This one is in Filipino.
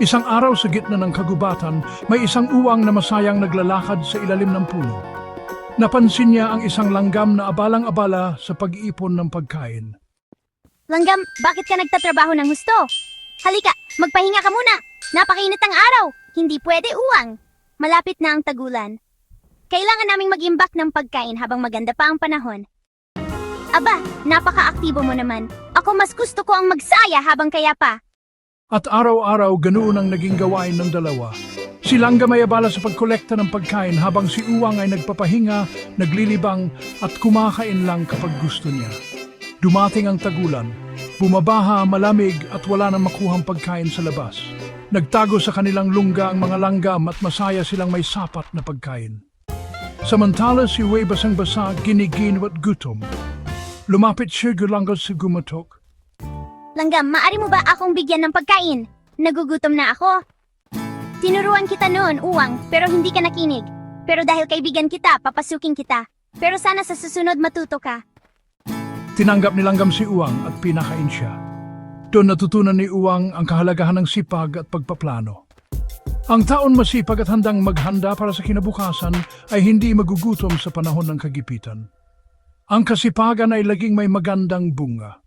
Isang araw sa gitna ng kagubatan, may isang uwang na masayang naglalakad sa ilalim ng puno. Napansin niya ang isang langgam na abalang-abala sa pag-iipon ng pagkain. Langgam, bakit ka nagtatrabaho ng husto? Halika, magpahinga ka muna. Napakainit ang araw. Hindi pwede uwang. Malapit na ang tagulan. Kailangan naming mag-imbak ng pagkain habang maganda pa ang panahon. Aba, napaka-aktibo mo naman. Ako mas gusto ko ang magsaya habang kaya pa. At araw-araw ganoon ang naging gawain ng dalawa. Si Langga may abala sa pagkolekta ng pagkain habang si Uwang ay nagpapahinga, naglilibang at kumakain lang kapag gusto niya. Dumating ang tagulan. Bumabaha, malamig at wala nang makuhang pagkain sa labas. Nagtago sa kanilang lungga ang mga langgam at masaya silang may sapat na pagkain. Samantala si Wei basang-basa, ginigin at gutom. Lumapit siya gulanggal sa gumatok. Langgam, maari mo ba akong bigyan ng pagkain? Nagugutom na ako. Tinuruan kita noon, uwang, pero hindi ka nakinig. Pero dahil kaibigan kita, papasukin kita. Pero sana sa susunod matuto ka. Tinanggap ni Langgam si Uwang at pinakain siya. Doon natutunan ni Uwang ang kahalagahan ng sipag at pagpaplano. Ang taon masipag at handang maghanda para sa kinabukasan ay hindi magugutom sa panahon ng kagipitan. Ang kasipagan ay laging may magandang bunga.